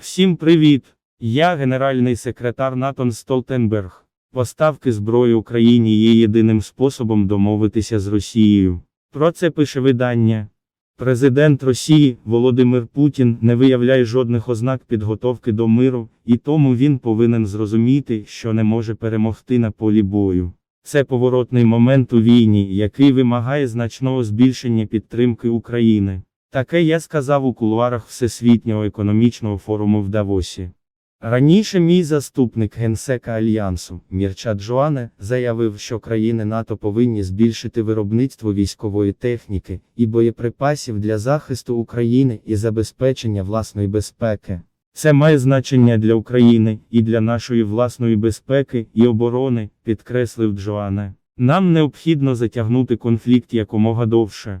Всім привіт! Я генеральний секретар Натан Столтенберг. Поставки зброї Україні є єдиним способом домовитися з Росією. Про це пише видання. Президент Росії Володимир Путін не виявляє жодних ознак підготовки до миру, і тому він повинен зрозуміти, що не може перемогти на полі бою. Це поворотний момент у війні, який вимагає значного збільшення підтримки України. Таке я сказав у кулуарах Всесвітнього економічного форуму в Давосі. Раніше мій заступник генсека Альянсу, Мірча Джоане, заявив, що країни НАТО повинні збільшити виробництво військової техніки і боєприпасів для захисту України і забезпечення власної безпеки. Це має значення для України і для нашої власної безпеки і оборони, підкреслив Джоане. Нам необхідно затягнути конфлікт якомога довше.